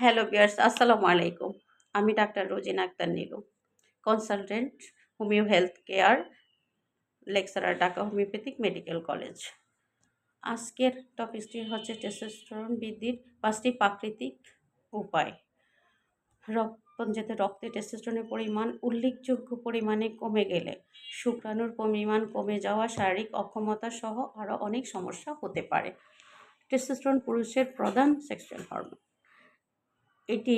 Hello বিয়ার্স আসসালামু আলাইকুম। আমি doctor Rozina Akter Nilu consultant homeo health care lecturer Dhaka homoeopathic medical college আজকের টপিকটি হচ্ছে টেস্টোস্টেরন বৃদ্ধির পাঁচটি প্রাকৃতিক উপায়। রক্তপঞ্জিতে রক্তে টেস্টোস্টেরনের পরিমাণ উল্লেখযোগ্য পরিমাণে কমে গেলে শুক্রাণুর পরিমাণ কমে যাওয়া শারীরিক অক্ষমতা সহ আরও অনেক সমস্যা হতে পারে। টেস্টোস্টেরন পুরুষের প্রধান সেক্সুয়াল হরমোন এটি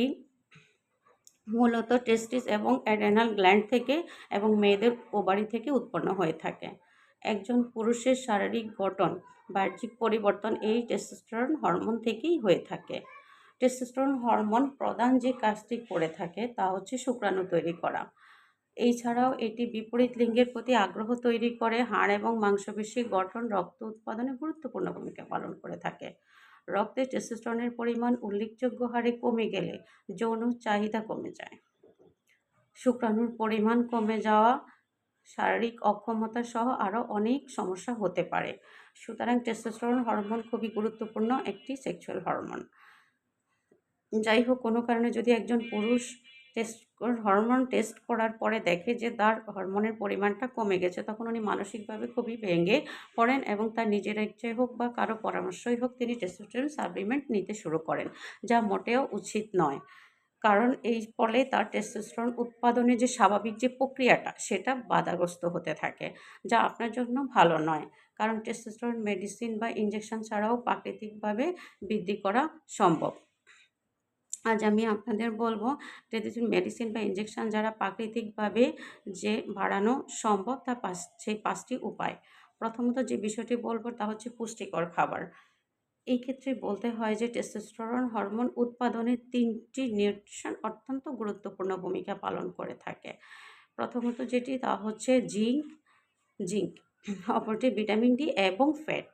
মূলত টেস্টিস এবং অ্যাডেনাল গ্ল্যান্ড থেকে এবং মেয়েদের ওবারি থেকে উৎপন্ন হয়ে থাকে। একজন পুরুষের শারীরিক গঠন, বাহ্যিক পরিবর্তন এই টেস্টোস্টেরন হরমোন থেকেই হয়ে থাকে। টেস্টোস্টেরন হরমোন প্রধান যে কাজটি করে থাকে তা হচ্ছে শুক্রাণু তৈরি করা। এছাড়াও এটি বিপরীত লিঙ্গের প্রতি আগ্রহ তৈরি করে, হাড় এবং মাংসপেশির গঠন, রক্ত উৎপাদনে গুরুত্বপূর্ণ ভূমিকা পালন করে থাকে। রক্তে টেস্টোস্টেরনের পরিমাণ উল্লেখযোগ্য হারে কমে গেলে যৌন চাহিদা কমে যায়। শুক্রাণুর পরিমাণ কমে যাওয়া শারীরিক অক্ষমতা সহ আরও অনেক সমস্যা হতে পারে। সুতরাং টেস্টোস্টেরন হরমোন খুবই গুরুত্বপূর্ণ একটি সেক্সুয়াল হরমোন। যাই হোক, কোনো কারণে যদি একজন পুরুষ টেস্ট হরমোন টেস্ট করার পরে দেখে যে তার হরমোনের পরিমাণটা কমে গেছে, তখন উনি মানসিকভাবে খুবই ভেঙে পড়েন এবং তার নিজের ইচ্ছে হোক বা কারও পরামর্শই হোক তিনি টেস্টোস্টেরন সাপ্লিমেন্ট নিতে শুরু করেন, যা মোটেও উচিত নয়। কারণ এই ফলে তার টেস্টোস্টেরন উৎপাদনের যে স্বাভাবিক যে প্রক্রিয়াটা, সেটা বাধাগ্রস্ত হতে থাকে, যা আপনার জন্য ভালো নয়। কারণ টেস্টোস্টেরন মেডিসিন বা ইঞ্জেকশন ছাড়াও প্রাকৃতিকভাবে বৃদ্ধি করা সম্ভব। আজ আমি আপনাদের বলব যে মেডিসিন বা ইঞ্জেকশন যারা প্রাকৃতিকভাবে যে বাড়ানো সম্ভব তা পাঁচ সেই পাঁচটি উপায়। প্রথমত যে বিষয়টি বলব তা হচ্ছে পুষ্টিকর খাবার। এই ক্ষেত্রে বলতে হয় যে টেস্টোস্টেরন হরমোন উৎপাদনের তিনটি নিউট্রিশন অত্যন্ত গুরুত্বপূর্ণ ভূমিকা পালন করে থাকে। প্রথমত যেটি তা হচ্ছে জিঙ্ক জিঙ্ক অপরটি ভিটামিন ডি এবং ফ্যাট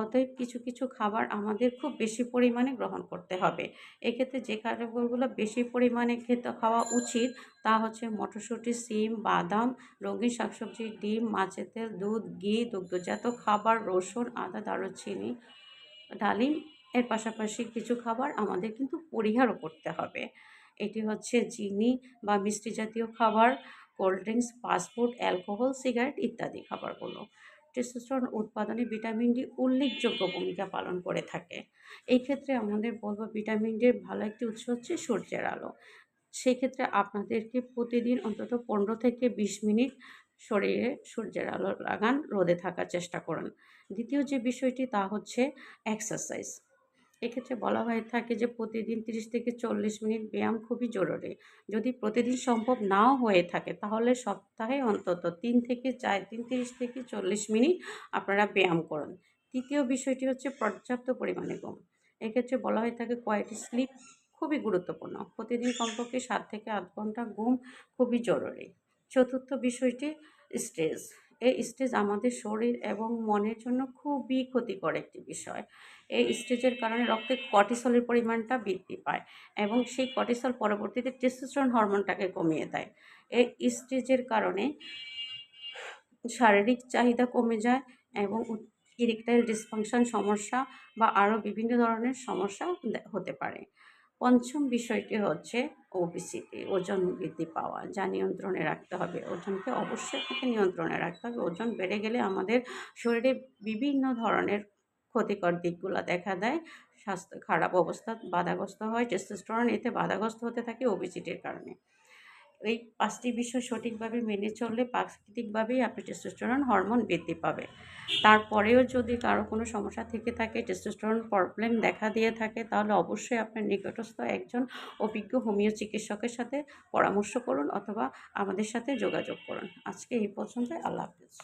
অতএব কিছু কিছু খাবার আমাদের খুব বেশি পরিমাণে গ্রহণ করতে হবে। এক্ষেত্রে যে খাবারগুলো বেশি পরিমাণে খেতে খাওয়া উচিত তা হচ্ছে মটরশুঁটি, সিম, বাদাম, রঙিন শাকসবজি, ডিম, মাছের তেল, দুধ, ঘি, দুগ্ধজাত খাবার, রসুন, আদা, দারুচিনি, ডালিম। এর পাশাপাশি কিছু খাবার আমাদের কিন্তু পরিহারও করতে হবে। এটি হচ্ছে চিনি বা মিষ্টি জাতীয় খাবার, cold drinks fast food alcohol, cigarette ইত্যাদি খাবারগুলো। টেস্টোস্টেরন উৎপাদনে ভিটামিন ডি উল্লেখযোগ্য ভূমিকা পালন করে থাকে। এই ক্ষেত্রে আমাদের বলব ভিটামিন ডির ভালো একটি উৎস হচ্ছে সূর্যের আলো। সেক্ষেত্রে আপনাদেরকে প্রতিদিন অন্তত পনেরো থেকে বিশ মিনিট শরীরে সূর্যের আলো লাগান, রোদে থাকার চেষ্টা করুন। দ্বিতীয় যে বিষয়টি তা হচ্ছে এক্সারসাইজ এক্ষেত্রে বলা হয়ে থাকে যে প্রতিদিন তিরিশ থেকে চল্লিশ মিনিট ব্যায়াম খুবই জরুরি। যদি প্রতিদিন সম্ভব নাও হয়ে থাকে, তাহলে সপ্তাহে অন্তত তিন থেকে চার দিন তিরিশ থেকে চল্লিশ মিনিট আপনারা ব্যায়াম করুন। তৃতীয় বিষয়টি হচ্ছে পর্যাপ্ত পরিমাণে ঘুম। এক্ষেত্রে বলা হয়ে থাকে কোয়ালিটি স্লিপ খুবই গুরুত্বপূর্ণ। প্রতিদিন কমপক্ষে সাত থেকে আট ঘণ্টা ঘুম খুবই জরুরি। চতুর্থ বিষয়টি স্ট্রেস। এই স্টেজ আমাদের শরীর এবং মনের জন্য খুবই ক্ষতিকর একটি বিষয়। এই স্টেজের কারণে রক্তে কর্টিসলের পরিমাণটা বৃদ্ধি পায় এবং সেই কর্টিসল পরবর্তীতে টেস্টোস্টেরন হরমোনটাকে কমিয়ে দেয়। এই স্ট্রেসের কারণে শারীরিক চাহিদা কমে যায় এবং ইরেকটাইল ডিসফাংশন সমস্যা বা আরও বিভিন্ন ধরনের সমস্যা হতে পারে। পঞ্চম বিষয়টি হচ্ছে ওবিসিটি ওজন বৃদ্ধি পাওয়া, যা নিয়ন্ত্রণে রাখতে হবে। ওজনকে অবশ্যই আপনাকে নিয়ন্ত্রণে রাখতে হবে। ওজন বেড়ে গেলে আমাদের শরীরে বিভিন্ন ধরনের ক্ষতিকর দিকগুলো দেখা দেয়। স্বাস্থ্য খারাপ অবস্থা বাধাগ্রস্ত হয় টেস্টোস্টেরন এতে বাধাগ্রস্ত হতে থাকে ওবিসিটির কারণে। এই পাঁচটি বিষয় সঠিকভাবে মেনে চললে প্রাকৃতিকভাবেই আপনি টেস্টোস্টেরন হরমোন বৃদ্ধি পাবে। তারপরেও যদি কারও কোনো সমস্যা থেকে থাকে টেস্টোস্টেরন প্রবলেম দেখা দিয়ে থাকে, তাহলে অবশ্যই আপনার নিকটস্থ একজন অভিজ্ঞ হোমিও চিকিৎসকের সাথে পরামর্শ করুন অথবা আমাদের সাথে যোগাযোগ করুন। আজকে এই পর্যন্ত আল্লাহ হাফিজ।